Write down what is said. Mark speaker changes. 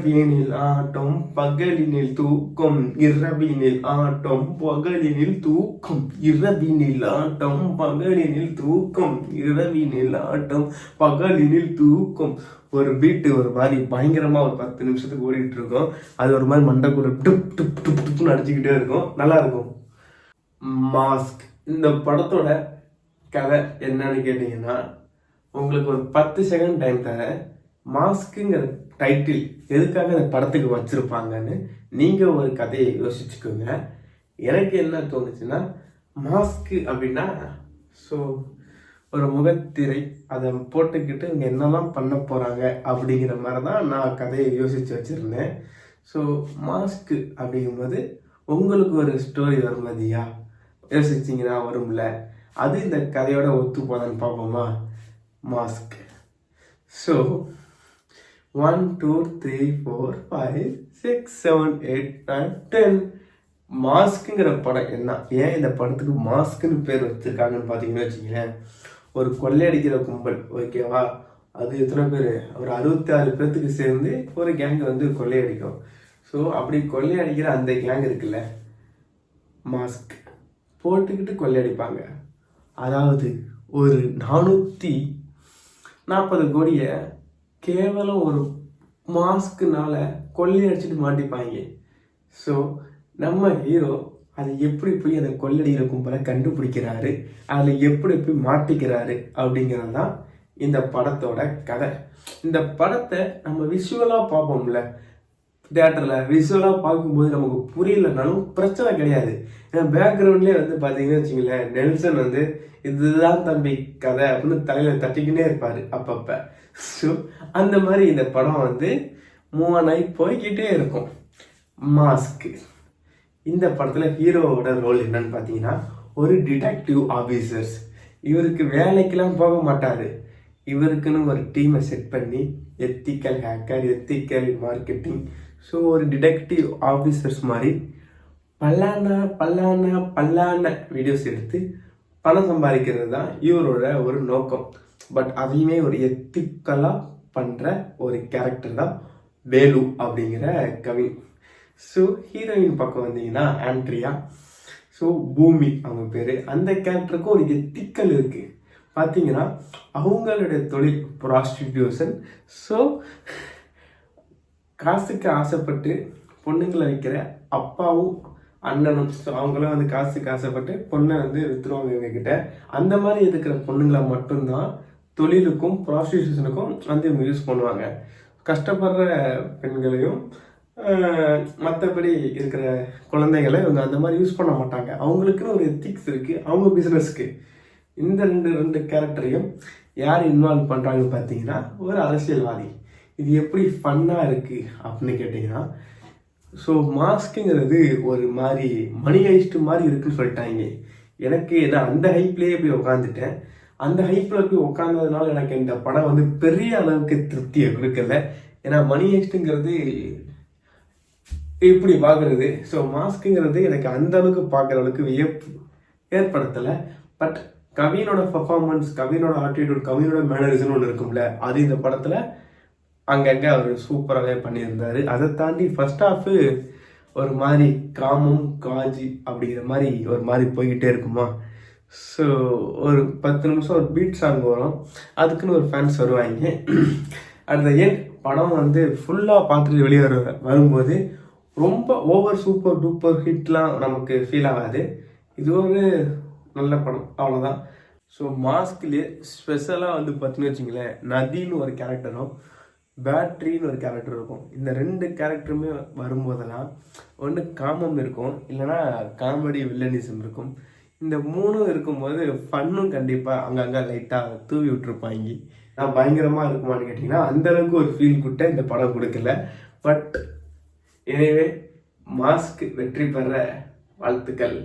Speaker 1: இரவினில் ஆட்டம் பகலினில் தூக்கம் இரவினில் ஆட்டம் பகலினில் தூக்கம் இரவினில் ஆட்டம் பகலினில் தூக்கம் இரவினில் ஆட்டம் பகலினில் தூக்கம். ஒரு பீட்டு ஒரு மாதிரி பயங்கரமாக ஒரு பத்து நிமிஷத்துக்கு ஓடிட்டு இருக்கும். அது ஒரு மாதிரி மண்டைக்குள்ள டுப் டுப் டுப் டுப்னு அடிச்சுக்கிட்டே இருக்கும். நல்லா இருக்கும். மாஸ்க் இந்த படத்தோட கதை என்னன்னு கேட்டீங்கன்னா உங்களுக்கு ஒரு பத்து செகண்ட் டைம் தரேன். மாஸ்க்குங்கிற டைட்டில் எதுக்காக அந்த படத்துக்கு வச்சுருப்பாங்கன்னு நீங்கள் ஒரு கதையை யோசிச்சுக்கோங்க. எனக்கு என்ன தோணுச்சுன்னா மாஸ்க்கு அப்படின்னா ஸோ ஒரு முகத்திரை அதை போட்டுக்கிட்டு இவங்க என்னெல்லாம் பண்ண போகிறாங்க அப்படிங்கிற மாதிரி தான் நான் கதையை யோசித்து வச்சுருந்தேன். ஸோ மாஸ்க்கு அப்படிங்கும்போது உங்களுக்கு ஒரு ஸ்டோரி வரும் மதியா யோசிச்சிங்கன்னா வரும்ல. அது இந்த கதையோட ஒத்து போதான்னு பார்ப்போமா? Mask so one two three four five six seven eight nine ten மாஸ்க்குங்கிற படம் என்ன? ஏன் இந்த படத்துக்கு மாஸ்க்குன்னு பேர் வச்சுருக்காங்கன்னு பார்த்தீங்கன்னு வச்சுங்களேன் ஒரு கொள்ளையடிக்கிற கும்பல் ஓகேவா அது எத்தனை பேர்? ஒரு அறுபத்தி ஆறு பேர்த்துக்கு சேர்ந்து ஒரு கேங் வந்து கொள்ளையடிக்கும் ஸோ அப்படி கொள்ளையடிக்கிற அந்த கேங் இருக்குல்ல மாஸ்க் போட்டுக்கிட்டு கொள்ளையடிப்பாங்க அதாவது ஒரு நானூற்றி நாற்பது கோடியை கேவலம் ஒரு மாஸ்க்குனால கொள்ளையடிச்சிட்டு மாட்டிப்பாங்க ஸோ நம்ம ஹீரோ அதை எப்படி போய் அந்த கொள்ளடிக்கிற கும்பலை கண்டுபிடிக்கிறாரு? அதில் எப்படி போய் மாட்டிக்கிறாரு? அப்படிங்கிறது தான் இந்த படத்தோட கதை. இந்த படத்தை நம்ம விஷுவலாக பார்ப்போம்ல. தேட்டரில் விஷுவலாக பார்க்கும்போது நமக்கு புரியலனாலும் பிரச்சனை கிடையாது. ஏன்னா பேக்ரவுண்ட்லேயே வந்து பார்த்தீங்கன்னு வச்சுங்களேன் நெல்சன் வந்து இதுதான் தம்பி கதை அப்படின்னு தலையில் தட்டிக்கினே இருப்பார் அப்பப்போ. ஸோ அந்த மாதிரி இந்த படம் வந்து மூவ் ஆகி போய்கிட்டே இருக்கும். மாஸ்க்கு இந்த படத்தில் ஹீரோவோட ரோல் என்னன்னு பார்த்தீங்கன்னா ஒரு டிடெக்டிவ் ஆஃபீஸர்ஸ் இவருக்கு வேலைக்கெல்லாம் போக மாட்டார். இவருக்குன்னு ஒரு டீமை செட் பண்ணி ethical hacker ethical marketing so ஒரு டிடெக்டிவ் ஆஃபீஸர்ஸ் மாதிரி பல்லான பல்லான பல்லான வீடியோஸ் எடுத்து பணம் சம்பாதிக்கிறது தான் இவரோட ஒரு நோக்கம். பட் அதையுமே ஒரு எத்திக்கலாக பண்ணுற ஒரு கேரக்டர் தான் வேலு அப்படிங்கிற கவி. ஸோ ஹீரோயின் பக்கம் வந்தீங்கன்னா ஆண்ட்ரியா. ஸோ பூமி அவங்க பேர். அந்த கேரக்டருக்கும் ஒரு எத்திக்கல் இருக்குது பார்த்தீங்கன்னா அவங்களுடைய தொழில் ப்ராஸ்டிடியூஷன் ஸோ காசுக்கு ஆசைப்பட்டு பொண்ணுங்களை வைக்கிற அப்பாவும் அண்ணனும் அவங்களாம் வந்து காசுக்கு ஆசைப்பட்டு பொண்ணை வந்து வித்துருவாங்க இவங்க கிட்ட அந்த மாதிரி இருக்கிற பொண்ணுங்களை மட்டும்தான் தொழிலுக்கும் ப்ராஸ்டியூஷனுக்கும் வந்து இவங்க யூஸ் பண்ணுவாங்க. கஷ்டப்படுற பெண்களையும் மற்றபடி இருக்கிற குழந்தைகளை இவங்க அந்த மாதிரி யூஸ் பண்ண மாட்டாங்க. அவங்களுக்குன்னு ஒரு எத்திக்ஸ் இருக்குது அவங்க பிஸ்னஸ்க்கு இந்த ரெண்டு ரெண்டு கேரக்டரையும் யார் இன்வால்வ் பண்ணுறாங்கன்னு பார்த்தீங்கன்னா ஒரு அரசியல்வாதி. இது எப்படி ஃபன்னாக இருக்குது அப்படின்னு கேட்டிங்கன்னா ஸோ மாஸ்க்குங்கிறது ஒரு மாதிரி மணி ஹைஸ்ட் மாதிரி இருக்குன்னு சொல்லிட்டாங்க. எனக்கு நான் அந்த ஹைப்லேயே போய் உக்காந்துட்டேன். அந்த ஹைப்பில் போய் உட்காந்ததுனால எனக்கு இந்த படம் வந்து பெரிய அளவுக்கு திருப்தியை கொடுக்கல. ஏன்னா மணி ஹைஸ்ட்டுங்கிறது இப்படி பார்க்குறது ஸோ மாஸ்க்குங்கிறது எனக்கு அந்த அளவுக்கு பார்க்குற அளவுக்கு வியப்பு ஏற்படுத்தலை. பட் கவினோட பர்ஃபார்மன்ஸ் கவினோட ஆட்டிடியூட் கவினோட மேனரிசம்னு ஒன்று இருக்கும்ல அது இந்த படத்தில் அங்கங்கே அவர் சூப்பராகவே பண்ணியிருந்தார். அதை தாண்டி ஃபஸ்ட் ஹாஃபு ஒரு மாதிரி காமம் காஜி அப்படிங்கிற மாதிரி ஒரு மாதிரி போய்கிட்டே இருக்குமா? ஸோ ஒரு பத்து நிமிஷம் ஒரு பீட் சாங் வரும். அதுக்குன்னு ஒரு ஃபேன்ஸ் வருவாங்க. அந்த ஏன் படம் வந்து ஃபுல்லாக பார்த்துட்டு வெளியே வர வரும்போது ரொம்ப ஓவர் சூப்பர் டூப்பர் ஹிட்லாம் நமக்கு ஃபீல் ஆகாது. இது ஒரு நல்ல படம். அவ்வளோதான் ஸோ மாஸ்க்லேயே ஸ்பெஷலாக வந்து பார்த்தீங்கன்னு வச்சுங்களேன் நதின்னு ஒரு கேரக்டரும் பேட்ரின்னு ஒரு கேரக்டர் இருக்கும். இந்த ரெண்டு கேரக்டருமே வரும்போதெல்லாம் ஒன்று காமம் இருக்கும் இல்லைன்னா காமெடி வில்லனிசம் இருக்கும். இந்த மூணும் இருக்கும்போது ஃபன்னும் கண்டிப்பாக அங்கங்கே லைட்டாக தூவி விட்டுருப்பாங்க. நான் பயங்கரமாக இருக்குமான்னு கேட்டிங்கன்னா அந்தளவுக்கு ஒரு ஃபீல் கொடுத்த இந்த படம் கொடுக்கல. பட் எனவே மாஸ்க் வெற்றி பெற வாழ்த்துக்கள்.